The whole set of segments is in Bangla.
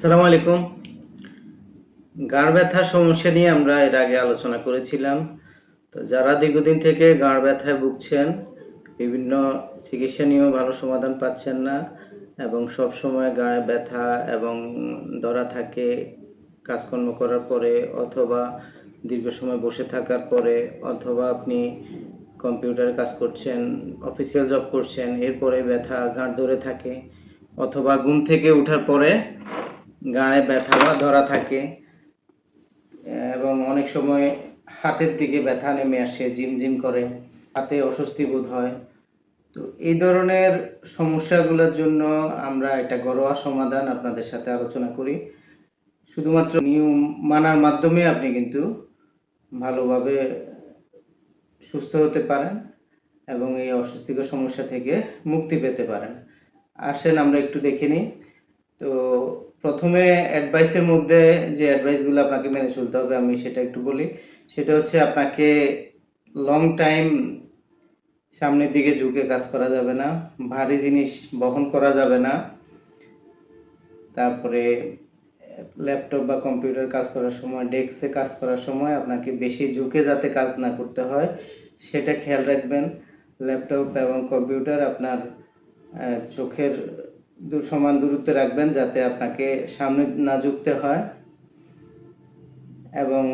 আসসালামু আলাইকুম। গাঁড় ব্যথার সমস্যা নিয়ে আমরা এর আগে আলোচনা করেছিলাম। তো যারা দীর্ঘদিন থেকে গাঁড় ব্যথায় ভুগছেন, বিভিন্ন চিকিৎসা নিয়েও ভালো সমাধান পাচ্ছেন না এবং সব সময় গাঁড়ে ব্যথা এবং ধরা থাকে কাজকর্ম করার পরে অথবা দীর্ঘ সময় বসে থাকার পরে অথবা আপনি কম্পিউটারে কাজ করছেন, অফিসিয়াল জব করছেন, এরপরে ব্যথা গাঁট ধরে থাকে অথবা ঘুম থেকে ওঠার পরে গাঁড়ে ব্যথা বা ধরা থাকে, এবং অনেক সময় হাতের দিকে ব্যথা নেমে আসে, ঝিমঝিম করে, হাতে অস্বস্তি বোধ হয়। তো এই ধরনের সমস্যাগুলোর জন্য আমরা একটা ঘরোয়া সমাধান আপনাদের সাথে আলোচনা করি। শুধুমাত্র নিয়ম মানার মাধ্যমে আপনি কিন্তু ভালোভাবে সুস্থ হতে পারেন এবং এই অস্বস্তিকর সমস্যা থেকে মুক্তি পেতে পারেন। আসেন, আমরা একটু দেখে নিই। তো প্রথমে অ্যাডভাইসের মধ্যে যে অ্যাডভাইসগুলো আপনাকে মেনে চলতে হবে, আমি সেটা একটু বলি। সেটা হচ্ছে আপনাকে লং টাইম সামনের দিকে ঝুঁকে কাজ করা যাবে না, ভারী জিনিস বহন করা যাবে না। তারপরে ল্যাপটপ বা কম্পিউটার কাজ করার সময় ডেস্কে কাজ করার সময় আপনাকে বেশি ঝুঁকে যাতে কাজ না করতে হয়, সেটা খেয়াল রাখবেন। ল্যাপটপ এবং কম্পিউটার আপনার চোখের সমান দূরত্বে রাখবেন যাতে আপনাকে সামনে না ঝুঁকতে হয় এবং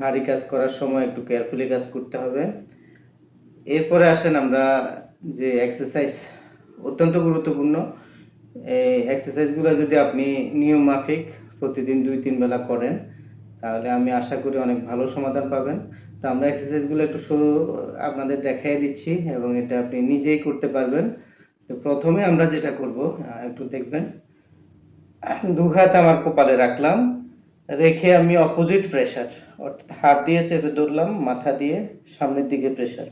ভারী কাজ করার সময় একটু কেয়ারফুলি কাজ করতে হবে। এরপরে আসেন আমরা যে এক্সারসাইজ অত্যন্ত গুরুত্বপূর্ণ। এই এক্সারসাইজগুলো যদি আপনি নিয়ম মাফিক প্রতিদিন দুই, তিন বেলা করেন, তাহলে আমি আশা করি অনেক ভালো সমাধান পাবেন। তো আমরা এক্সারসাইজগুলো একটু আপনাদের দেখাই দিচ্ছি এবং এটা আপনি নিজেই করতে পারবেন। তো প্রথমে আমরা যেটা করব একটু দেখবেন। দু হাত আমার কপালে রাখলাম, রেখে আমি অপোজিট প্রেশার অর্থাৎ হাত দিয়ে চেপে ধরলাম, মাথা দিয়ে সামনের দিকে প্রেশার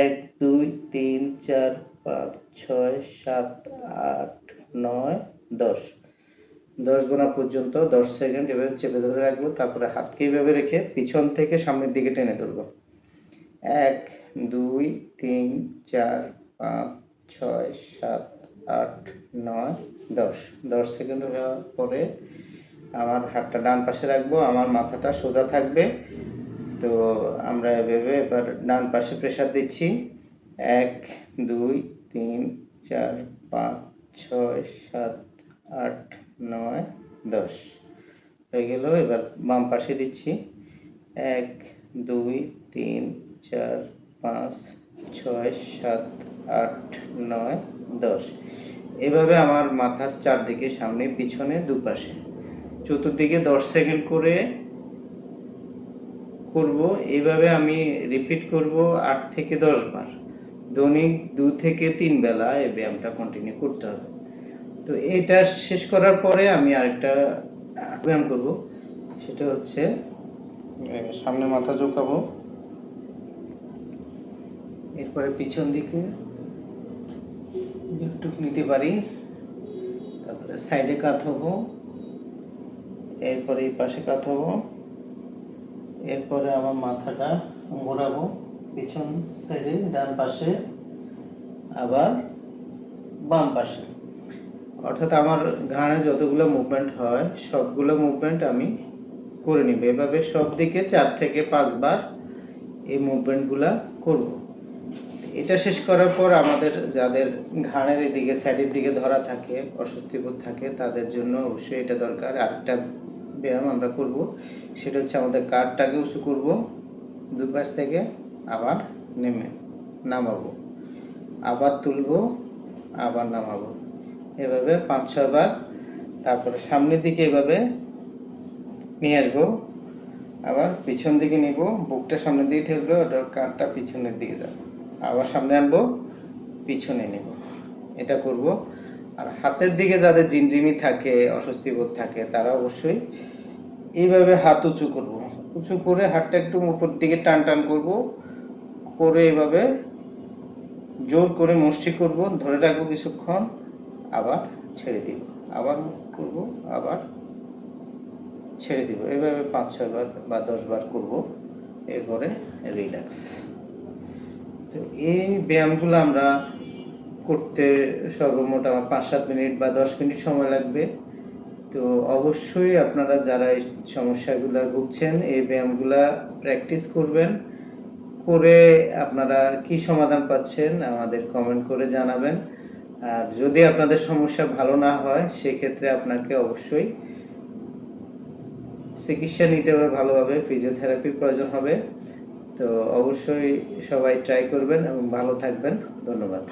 এক, দুই, তিন, চার, পাঁচ, ছয়, সাত, আট, নয়, দশ। দশ গোনা পর্যন্ত, দশ সেকেন্ড এভাবে চেপে ধরে রাখব, তারপরে হাতকে এইভাবে রেখে পিছন থেকে সামনের দিকে টেনে ধরবো। এক, দুই, তিন, চার, পাঁচ ছয়, সাত, আট, নয়, দশ। দশ সেকেন্ড হওয়ার পরে আমার হাতটা ডান পাশে রাখব, আমার মাথাটা সোজা থাকবে। তো আমরা এভাবে এবার ডান পাশে প্রেসার দিচ্ছি। এক, দুই, তিন, চার, পাঁচ, ছয়, সাত, আট, নয়, দশ। হয়ে গেল, এবার বাম পাশে দিচ্ছি। এক, দুই, তিন, চার, পাঁচ, ছয়, সাত আট, নয়, দশ। এভাবে আমার মাথার চারদিকে সামনে, পিছনে, দুপাশে। চতুর্দিকে দশ সেকেন্ড করে করব। এইভাবে আমি রিপিট করব আট থেকে দশ বার। দৈনিক দু থেকে তিন বেলা এই ব্যায়ামটা কন্টিনিউ করতে হবে। তো এটা শেষ করার পরে আমি আরেকটা ব্যায়াম করব। সেটা হচ্ছে সামনে মাথা ঝোঁকাবো। এরপরে পিছন দিকে একটু নিতে পারি। তারপরে সাইডে কাত হব। এরপরে এই পাশে কাত হব। এরপরে আমার মাথাটা ঘোরাবো। পিছন সাইডে ডান পাশে, আবার বাম পাশে। অর্থাৎ আমার ঘাড়ে যতগুলো মুভমেন্ট হয়, সবগুলো মুভমেন্ট আমি করে নিব। এভাবে সব দিকে চার থেকে পাঁচবার এই মুভমেন্টগুলা করব। এটা শেষ করার পর আমাদের যাদের ঘাড়ের এদিকে সাইডের দিকে ধরা থাকে, অস্বস্তি বোধ থাকে, তাদের জন্য অবশ্যই এটা দরকার। আরেকটা ব্যায়াম আমরা করব, সেটা হচ্ছে আমাদের কাঠটাকে উঁচু করব, দুপাশ থেকে আবার নেমে নামাবো। আবার তুলবো, আবার নামাবো। এভাবে পাঁচ ছয়বার তারপরে সামনের দিকে এভাবে নিয়ে আসব, আবার পিছন দিকে নিব, বুকটা সামনের দিকে ঠেলবে, ওটা কাঁধটা পিছনের দিকে যাবে। আবার সামনে আনব, পিছনে নেব। এটা করব। আর হাতের দিকে যাদের জিনজিমি থাকে অস্বস্তি বোধ থাকে, তারা অবশ্যই এইভাবে হাত উঁচু করব। উঁচু করে হাতটা একটু উপর দিকে টান টান করব। করে এভাবে জোর করে মুষ্টি করব। ধরে রাখব কিছুক্ষণ, আবার ছেড়ে দিব। আবার করব, আবার ছেড়ে দিব। এভাবে পাঁচ ছয় বার বা দশ বার করব। এরপরে রিল্যাক্স। তো এই ব্যায়ামগুলো আমরা করতে সর্বমোট আমার পাঁচ সাত মিনিট বা দশ মিনিট সময় লাগবে। তো অবশ্যই আপনারা যারা এই সমস্যাগুলো ভুগছেন, এই ব্যায়ামগুলা প্র্যাকটিস করবেন। করে আপনারা কি সমাধান পাচ্ছেন আমাদের কমেন্ট করে জানাবেন। আর যদি আপনাদের সমস্যা ভালো না হয়, সেক্ষেত্রে আপনাকে অবশ্যই চিকিৎসা নিতে হবে ভালোভাবে ফিজিওথেরাপির প্রয়োজন হবে। তো অবশ্যই সবাই ট্রাই করবেন এবং ভালো থাকবেন। ধন্যবাদ।